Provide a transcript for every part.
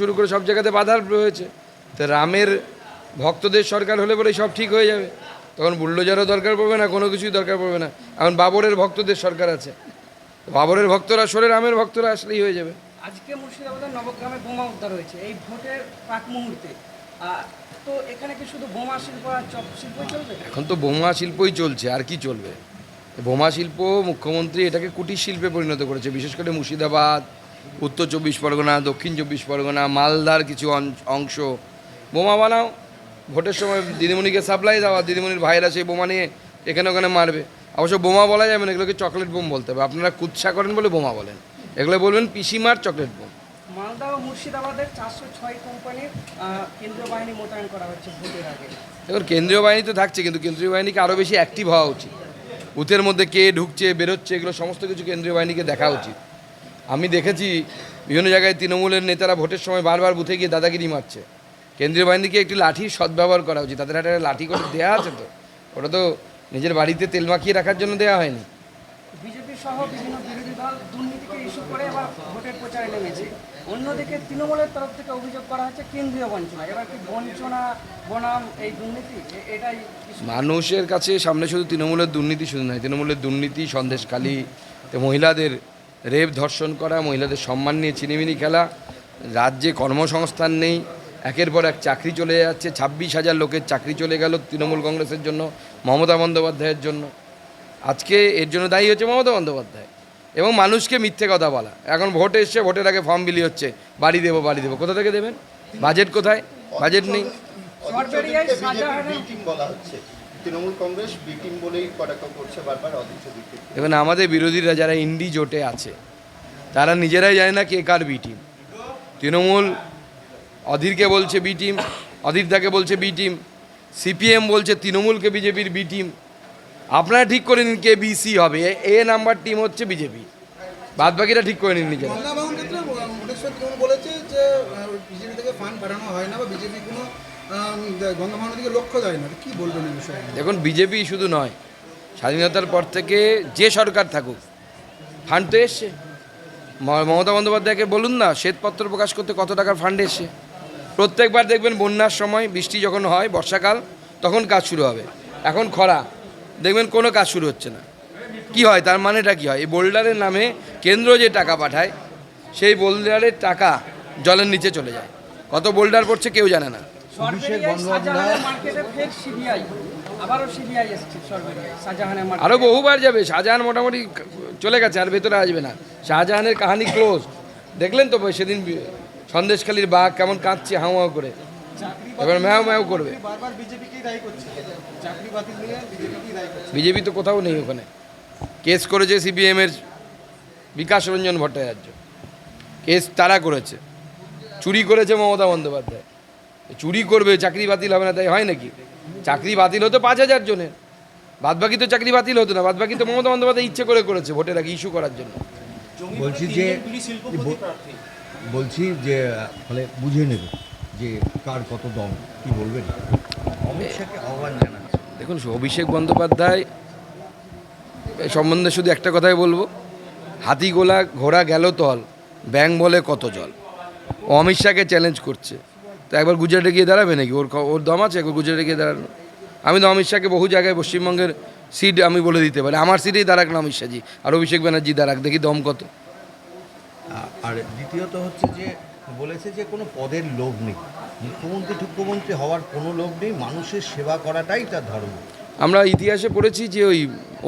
শুরু করে সব জায়গাতে বাধা রয়েছে। তো রামের ভক্তদের সরকার হলে পরে সব ঠিক হয়ে যাবে। তখন বুল্ডোজারও দরকার পড়বে না কোনো কিছুই দরকার পড়বে না। এখন বাবরের ভক্তদের সরকার আছে। বাবরের ভক্তরা সরে রামের ভক্তরা আসলেই হয়ে যাবে। আজকে মুর্শিদাবাদের নবগ্রামে বোমা উদ্ধার হয়েছে এই ভোটের প্রাক মুহূর্তে। তো এখানে কি শুধু বোমা শিল্প আর চপ শিল্পই চলবে? এখন তো বোমা শিল্পই চলছে আর কি চলবে? বোমা শিল্প মুখ্যমন্ত্রী এটাকে কুটির শিল্পে পরিণত করেছে বিশেষ করে মুর্শিদাবাদ উত্তর চব্বিশ পরগনা দক্ষিণ চব্বিশ পরগনা মালদার কিছু অংশ। বোমা বানাও। ভোটের সময় দিদিমণিকে সাপ্লাই দাও আর দিদিমণির ভাইরা সেই বোমা নিয়ে এখানে ওখানে মারবে। অবশ্য বোমা বলা যাবে না এগুলোকে চকলেট বোম বলতে হবে। আপনারা কুৎসা করেন বলে বোমা বলেন। এগুলো বলবেন পিসিমার চকলেট বোম। মালদা ও মুর্শিদাবাদের চারশো ছয় কোম্পানির কেন্দ্রীয় বাহিনী মোতায়েন করা হচ্ছে ভোটের আগে। এবার কেন্দ্রীয় বাহিনী তো থাকছে কিন্তু কেন্দ্রীয় বাহিনীকে আরও বেশি অ্যাক্টিভ হওয়া উচিত। বুথের মধ্যে কে ঢুকছে বেরোচ্ছে এগুলো সমস্ত কিছু কেন্দ্রীয় বাহিনীকে দেখা উচিত। আমি দেখেছি বিভিন্ন জায়গায় তৃণমূলের নেতারা ভোটের সময় বারবার বুথে গিয়ে দাদাগিরি মারছে। কেন্দ্রীয় বাহিনীকে একটি লাঠি সদ্ব্যবহার করা উচিত। তাদের হাতে একটা লাঠি করে দেওয়া আছে তো? ওটা তো নিজের বাড়িতে তেল মাখিয়ে রাখার জন্য দেওয়া হয়নি। বিজেপি সহ বিভিন্ন বিরোধী দল দুর্নীতিকে ইস্যু করে এবার ভোটের প্রচারে নেমেছে। অন্যদিকে তৃণমূলের তরফ থেকে অভিযোগ করা হচ্ছে কেন্দ্রীয় বঞ্চনা। এবার কি বঞ্চনা বনাম এই দুর্নীতি এটাই মানুষের কাছে সামনে শুধু তৃণমূলের দুর্নীতি শুধু নয় তৃণমূলের দুর্নীতি সন্দেশখালী মহিলাদের রেপ ধর্ষণ করা মহিলাদের সম্মান নিয়ে চিনিমিনি খেলা রাজ্যে কর্মসংস্থান নেই একের পর এক চাকরি চলে যাচ্ছে ছাব্বিশ হাজার লোকের চাকরি চলে গেল তৃণমূল কংগ্রেসের জন্য মমতা বন্দ্যোপাধ্যায়ের জন্য। আজকে এর জন্য দায়ী হচ্ছে মমতা বন্দ্যোপাধ্যায়। এবং মানুষকে মিথ্যে কথা বলা। এখন ভোট এসছে ভোটের আগে ফর্ম বিলি হচ্ছে বাড়ি দেবো বাড়ি দেবো। কোথা থেকে দেবেন? বাজেট কোথায়? বাজেট নেই। তৃণমূল কংগ্রেস বি টিম বলেই কটাক্ষ করছে বারবার অধীর দেখুন আমাদের বিরোধীরা যারা ইন্ডি জোটে আছে তারা নিজেরাই জানে না কে কার বি টিম। তৃণমূল অধীরকে বলছে বি টিম অধীর তাকে বলছে বি টিম সিপিএম বলছে তৃণমূলকে বিজেপির বি টিম। আপনারা ঠিক করে নিন কে বিসি হবে এ- নাম্বার টিম হচ্ছে বিজেপি। বাদ বাকিরা ঠিক করে নিন নিজেরা। বলেছে যে বিজেপি থেকে ফান্ড পাঠানো হয় না বা বিজেপি কোনো লক্ষ্য না। কি বলবেন এই বিষয়ে? দেখুন, বিজেপি শুধু নয়, স্বাধীনতার পর থেকে যে সরকার থাকুক ফান্ড তো এসছে। মমতা বন্দ্যোপাধ্যায়কে বলুন না, শ্বেতপত্র প্রকাশ করতে কত টাকার ফান্ড এসছে। প্রত্যেকবার দেখবেন বন্যার সময়, বৃষ্টি যখন হয়, বর্ষাকাল, তখন কাজ শুরু হবে। এখন খরা, দেখবেন কোনো কাজ শুরু হচ্ছে না। কি হয়, তার মানেটা কি হয়? এই বোল্ডারের নামে কেন্দ্র যে টাকা পাঠায়, সেই বোল্ডারের টাকা জলের নিচে চলে যায়। কত বোল্ডার পড়ছে কেউ জানে না। সরবেরিয়ায় শাহজাহানের মার্কেটে ফের সিবিআই আবারও সিবিআই এসছে সরবেরিয়ায় শাহজাহানের মার্কেটে। আরও বহুবার যাবে। শাহজাহান মোটামুটি চলে গেছে আর ভেতরে আসবে না। শাহজাহানের কাহানি ক্লোজ দেখলেন তো সেদিন সন্দেশখালীর বাঘ কেমন কাঁদছে হাও হাও করে। এবার ম্যাও ম্যাও করবে। বিজেপি তো কোথাও নেই ওখানে। কেস করেছে সিপিএমের বিকাশ রঞ্জন ভট্টাচার্য। কেস তারা করেছে। চুরি করেছে মমতা বন্দ্যোপাধ্যায়। চুরি করবে চাকরি বাতিল হবে না তাই হয় নাকি? চাকরি বাতিল হতো পাঁচ হাজার জনের। বাদবাকি তো চাকরি বাতিল হতো না বাদবাকি তো মমতা বন্দ্যোপাধ্যায় ইচ্ছে করে করেছে ভোটের আগে ইস্যু করার জন্য। বলছি যে বলছি যে ফলে বুঝে নেবে যে কার কত দম কি বলবেন অমিত আহ্বান জানাচ্ছে। দেখুন অভিষেক বন্দ্যোপাধ্যায় এ সম্বন্ধে শুধু একটা কথাই বলব। হাতি গোলা ঘোড়া গেল তল ব্যাং বলে কত জল। অমিত শাহকে চ্যালেঞ্জ করছে। তো একবার গুজরাটে গিয়ে দাঁড়াবে নাকি? ওর ওর দম আছে একবার গুজরাটে গিয়ে দাঁড়ানো। আমি তো অমিত শাহকে বহু জায়গায় পশ্চিমবঙ্গের সিট আমি বলে দিতে পারি। আমার সিটেই দাঁড়াক না অমিত শাহজি। আর অভিষেক ব্যানার্জি দাঁড়াক দেখি দম কত। আর দ্বিতীয়ত হচ্ছে যে বলেছে যে কোনো পদের লোভ নেই। মুখ্যমন্ত্রী টুখ্যমন্ত্রী হওয়ার কোনো লোভ নেই। মানুষের সেবা করাটাই তার ধর্ম। আমরা ইতিহাসে পড়েছি যে ওই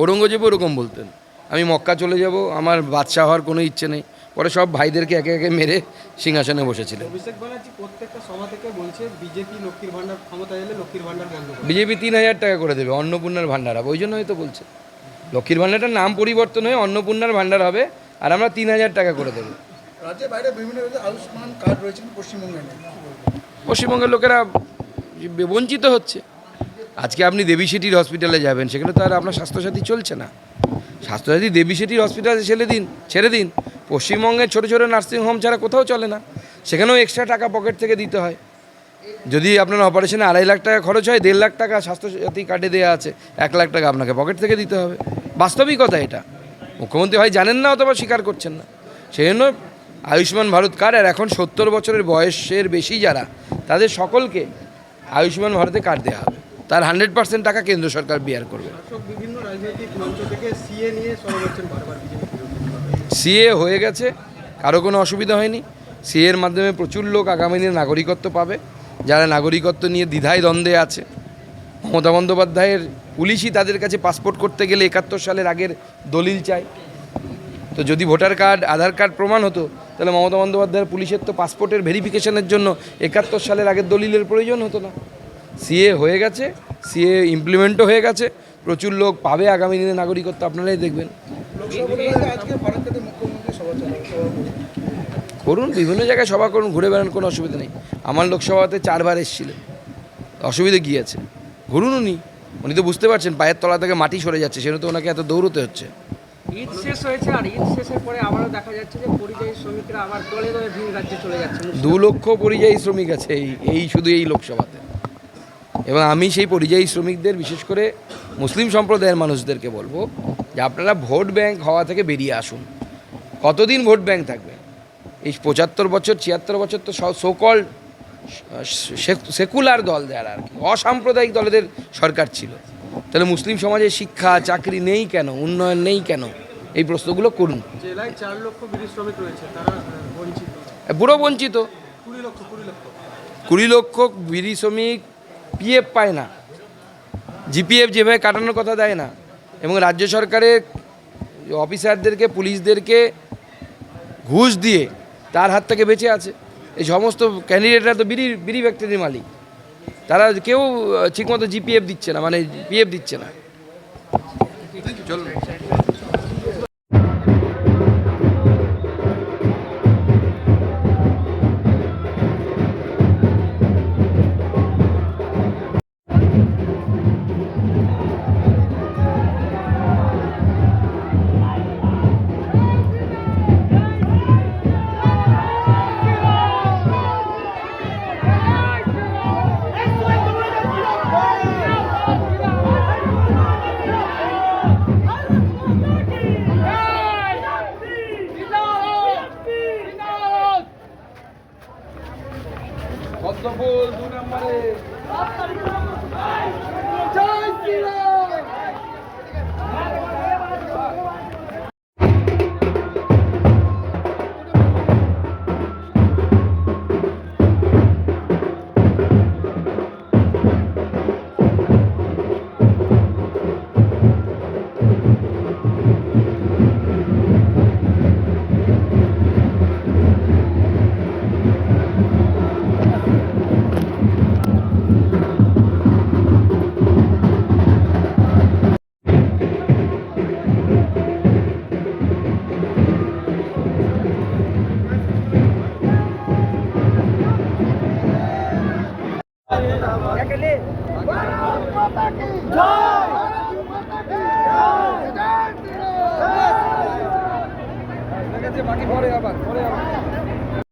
ঔরঙ্গজেব ওরকম বলতেন। আমি মক্কা চলে যাব আমার বাদশাহ হওয়ার কোনো ইচ্ছে নেই। পরে সব ভাইদেরকে একে একে মেরে সিংহাসনে বসেছিলেন অভিষেক প্রত্যেকটা বলছে বিজেপি লক্ষ্মীর ভান্ডার ক্ষমতা এলে লক্ষ্মীর ভান্ডার বন্ধ করবে বিজেপি তিন হাজার টাকা করে দেবে অন্নপূর্ণার ভাণ্ডার হবে ওই জন্য হয়তো বলছে। লক্ষ্মীর ভাণ্ডারটার নাম পরিবর্তন হয়ে অন্নপূর্ণার ভাণ্ডার হবে আর আমরা তিন হাজার টাকা করে দেবো। রাজ্যের বাইরে বিভিন্ন আয়ুষ্মান কার্ড রয়েছে পশ্চিমবঙ্গে পশ্চিমবঙ্গের লোকেরা বঞ্চিত হচ্ছে। আজকে আপনি দেবী সিটির হসপিটালে যাবেন সেখানে তো আর আপনার স্বাস্থ্যসাথী চলছে না। স্বাস্থ্যসাথী দেবী সিটির হসপিটালে ছেড়ে দিন ছেড়ে দিন। পশ্চিমবঙ্গের ছোটো ছোটো নার্সিংহোম ছাড়া কোথাও চলে না। সেখানেও এক্সট্রা টাকা পকেট থেকে দিতে হয়। যদি আপনার অপারেশনে আড়াই লাখ টাকা খরচ হয়, দেড় লাখ টাকা স্বাস্থ্যসাথী কার্ডে দেওয়া আছে, এক লাখ টাকা আপনাকে পকেট থেকে দিতে হবে। বাস্তবিকতা এটা। মুখ্যমন্ত্রী হয় জানেন না, অথবা স্বীকার করছেন না। সেই জন্য আয়ুষ্মান ভারত কার্ড আর এখন সত্তর বছরের বয়সের বেশি যারা, তাদের সকলকে আয়ুষ্মান ভারতে কার্ড দেওয়া হবে। তার হান্ড্রেড পার্সেন্ট টাকা কেন্দ্র সরকার বিয়ার করবে। বিভিন্ন রাজনৈতিক মঞ্চ থেকে সিএ নিয়ে সিএ হয়ে গেছে, কারও কোনো অসুবিধা হয়নি। সিএর মাধ্যমে প্রচুর লোক আগামী দিনে নাগরিকত্ব পাবে। যারা নাগরিকত্ব নিয়ে দ্বিধায় দ্বন্দ্বে আছে, মমতা বন্দ্যোপাধ্যায়ের পুলিশই তাদের কাছে পাসপোর্ট করতে গেলে একাত্তর সালের আগের দলিল চায় তো যদি ভোটার কার্ড, আধার কার্ড প্রমাণ হতো, তাহলে মমতা বন্দ্যোপাধ্যায়ের পুলিশের তো পাসপোর্টের ভেরিফিকেশনের জন্য একাত্তর সালের আগের দলিলের প্রয়োজন হতো না। সিএ হয়ে গেছে সিএ ইমপ্লিমেন্টও হয়ে গেছে। প্রচুর লোক পাবে আগামী দিনে নাগরিকত্ব আপনারাই দেখবেন। করুন বিভিন্ন জায়গায় সভা করুন ঘুরে বেড়ান কোনো অসুবিধা নেই। আমার লোকসভাতে চারবার এসেছিলেন। অসুবিধা কী আছে? ঘুরুন উনি। উনি তো বুঝতে পারছেন পায়ের তলা থেকে মাটি সরে যাচ্ছে সেজন্য তো ওনাকে এত দৌড়তে হচ্ছে। ঈদ শেষ হয়েছে আর ঈদ শেষের পরে আবারও দেখা যাচ্ছে যে পরিযায়ী শ্রমিকরা আবার দলে দলে ভিন রাজ্যে চলে যাচ্ছে। দু লক্ষ পরিযায়ী শ্রমিক আছে এই এই শুধু এই লোকসভাতে। এবং আমি সেই পরিযায়ী শ্রমিকদের বিশেষ করে মুসলিম সম্প্রদায়ের মানুষদেরকে বলব যে আপনারা ভোট ব্যাংক হওয়া থেকে বেরিয়ে আসুন। কতদিন ভোট ব্যাংক থাকবে? এই পঁচাত্তর বছর ছিয়াত্তর বছর তো সোকল সেকুলার দল যারা আর কি অসাম্প্রদায়িক দলেদের সরকার ছিল। তাহলে মুসলিম সমাজে শিক্ষা চাকরি নেই কেন? উন্নয়ন নেই কেন? এই প্রশ্নগুলো করুন। জেলায় চার লক্ষ বিড়ি শ্রমিক রয়েছে তারা বঞ্চিত। পুরো বঞ্চিত। কুড়ি লক্ষ কুড়ি লক্ষ। কুড়ি লক্ষ বিড়ি শ্রমিক পিএফ পায় না। জিপিএফ যেভাবে কাটানোর কথা দেয় না। এবং রাজ্য সরকারের অফিসারদেরকে, পুলিশদেরকে ঘুষ দিয়ে তার হাত থেকে বেঁচে আছে। এই সমস্ত ক্যান্ডিডেটরা তো বিড়ি বিড়ি ফ্যাক্টরির মালিক। তারা কেউ ঠিকমতো জিপিএফ দিচ্ছে না মানে পিএফ দিচ্ছে না। চলুন। বাকি পরে আবার পরে আবার।